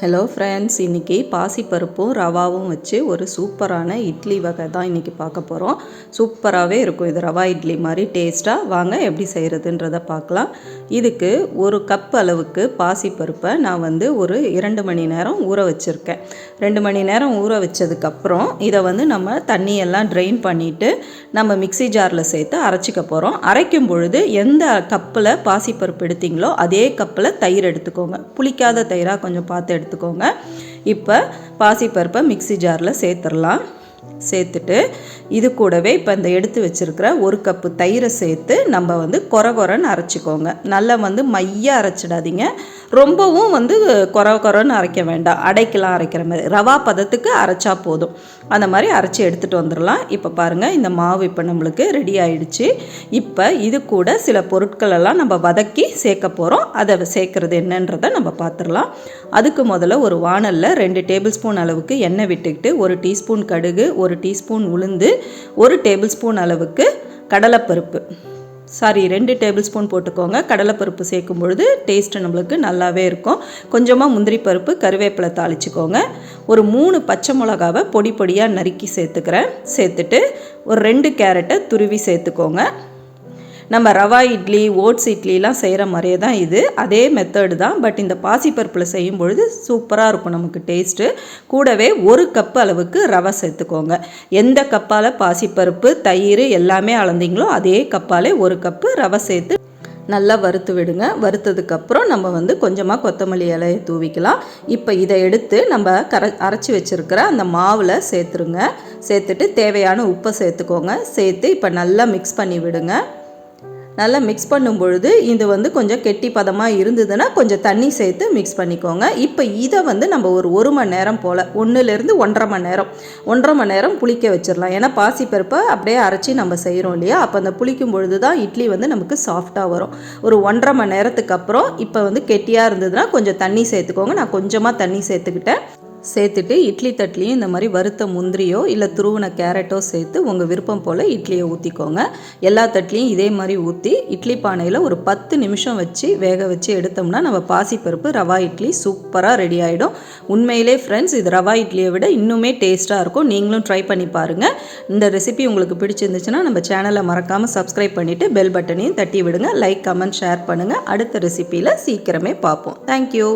Hello friends இன்றைக்கி பாசிப்பருப்பும் ரவாவும் வச்சு ஒரு சூப்பரான இட்லி வகை தான் இன்றைக்கி பார்க்க போகிறோம் சூப்பராகவே இருக்கும் இது ரவா இட்லி மாதிரி. டேஸ்ட்டாக வாங்க எப்படி செய்கிறதுன்றதை பார்க்கலாம். இதுக்கு ஒரு கப் அளவுக்கு பாசிப்பருப்பை நான் வந்து ஒரு இரண்டு மணி நேரம் ஊற வச்சுருக்கேன். ரெண்டு மணி நேரம் ஊற வச்சதுக்கப்புறம் இதை வந்து நம்ம தண்ணியெல்லாம் ட்ரெயின் பண்ணிவிட்டு நம்ம மிக்சி ஜாரில் சேர்த்து அரைச்சிக்க போகிறோம் அரைக்கும் பொழுது எந்த கப்பில் பாசிப்பருப்பு எடுத்தீங்களோ அதே கப்பில் தயிர் எடுத்துக்கோங்க. புளிக்காத தயிராக கொஞ்சம் பார்த்து எடுத்து எடுத்துக்கோங்க. இப்போ பாசிப்பருப்பை மிக்சி ஜாரில் சேர்த்துடலாம். சேர்த்துட்டு இது கூடவே இப்போ இந்த எடுத்து வச்சுருக்கிற ஒரு கப்பு தயிரை சேர்த்து நம்ம வந்து கொர கொரன்னு அரைச்சிக்கோங்க. நல்லா வந்து மைய அரைச்சிடாதீங்க. ரொம்பவும் வந்து கொர கொரன்னு அரைக்க வேண்டாம். அடைக்கலாம் அரைக்கிற மாதிரி. ரவா பதத்துக்கு அரைச்சா போதும். அந்த மாதிரி அரைச்சி எடுத்துகிட்டு வந்துடலாம். இப்போ பாருங்கள் இந்த மாவு இப்போ நம்மளுக்கு ரெடி ஆயிடுச்சு. இப்போ இது கூட சில பொருட்களெல்லாம் நம்ம வதக்கி சேர்க்க போகிறோம் அதை சேர்க்குறது என்னன்றதை நம்ம பார்த்துடலாம் அதுக்கு முதல்ல ஒரு வானலில் ரெண்டு டேபிள் ஸ்பூன் அளவுக்கு எண்ணெய் விட்டுக்கிட்டு ஒரு டீஸ்பூன் கடுகு ஒரு டீஸ்பூன் உளுந்து ஒரு டேபிள் ஸ்பூன் அளவுக்கு கடலைப்பருப்பு. சாரி ரெண்டு டேபிள் ஸ்பூன் போட்டுக்கோங்க. கடலைப்பருப்பு சேர்க்கும் பொழுது டேஸ்ட்டு நம்மளுக்கு நல்லாவே இருக்கும். கொஞ்சமாக முந்திரி பருப்பு கருவேப்பிலை தாளிச்சிக்கோங்க. ஒரு மூணு பச்சை மிளகாவை பொடி பொடியாக நறுக்கி சேர்த்துக்கிறேன். சேர்த்துட்டு ஒரு ரெண்டு கேரட்டை துருவி சேர்த்துக்கோங்க. நம்ம ரவா இட்லி ஓட்ஸ் இட்லிலாம் செய்கிற மாதிரியே தான் இது. அதே மெத்தடு தான். பட் இந்த பாசிப்பருப்பில் செய்யும் பொழுது சூப்பராக இருக்கும் நமக்கு டேஸ்ட்டு கூடவே ஒரு கப் அளவுக்கு ரவை சேர்த்துக்கோங்க. எந்த கப்பால் பாசிப்பருப்பு தயிர் எல்லாமே அளந்தீங்களோ அதே கப்பாலே ஒரு கப்பு ரவை சேர்த்து நல்லா வறுத்து விடுங்க. வறுத்ததுக்கப்புறம் நம்ம வந்து கொஞ்சமாக கொத்தமல்லி இலையை தூவிக்கலாம். இப்போ இதை எடுத்து நம்ம கரை அரைச்சி வச்சுருக்கிற அந்த மாவில் சேர்த்துருங்க. சேர்த்துட்டு தேவையான உப்பை சேர்த்துக்கோங்க. சேர்த்து இப்போ நல்லா மிக்ஸ் பண்ணி விடுங்க. நல்லா மிக்ஸ் பண்ணும் பொழுது இது வந்து கொஞ்சம் கெட்டி பதமாக இருந்ததுன்னா கொஞ்சம் தண்ணி சேர்த்து மிக்ஸ் பண்ணிக்கோங்க. இப்போ இதை வந்து நம்ம ஒரு ஒரு மணி நேரம் போல் ஒன்றுலேருந்து ஒன்றரை மணி நேரம் ஒன்றரை மணி நேரம் புளிக்க வச்சிடலாம். ஏன்னா பாசிப்பருப்பை அப்படியே அரைச்சி நம்ம செய்கிறோம் இல்லையா? அப்போ அந்த புளிக்கும் பொழுது தான் இட்லி வந்து நமக்கு சாஃப்டாக வரும். ஒரு ஒன்றரை மணி நேரத்துக்கு அப்புறம் இப்போ வந்து கெட்டியாக இருந்ததுன்னா கொஞ்சம் தண்ணி சேர்த்துக்கோங்க. நான் கொஞ்சமாக தண்ணி சேர்த்துக்கிட்டேன். சேர்த்துட்டு இட்லி தட்லியும் இந்த மாதிரி வறுத்த முந்திரியோ இல்லை துருவின கேரட்டோ சேர்த்து உங்கள் விருப்பம் போல் இட்லியை ஊற்றிக்கோங்க எல்லா தட்லேயும் இதே மாதிரி ஊற்றி இட்லி பானையில் ஒரு பத்து நிமிஷம் வச்சு வேக வச்சு எடுத்தோம்னா நம்ம பாசிப்பருப்பு ரவா இட்லி சூப்பராக ரெடி ஆகிடும் உண்மையிலே ஃப்ரெண்ட்ஸ் இது ரவா இட்லியை விட இன்னுமே டேஸ்ட்டாக இருக்கும். நீங்களும் ட்ரை பண்ணி பாருங்கள் இந்த ரெசிபி உங்களுக்கு பிடிச்சிருந்துச்சுன்னா நம்ம சேனலை மறக்காமல் சப்ஸ்கிரைப் பண்ணிவிட்டு பெல் பட்டனையும் தட்டி விடுங்க. லைக் கமெண்ட் ஷேர் பண்ணுங்கள் அடுத்த ரெசிப்பியில் சீக்கிரமே பார்ப்போம். தேங்க்யூ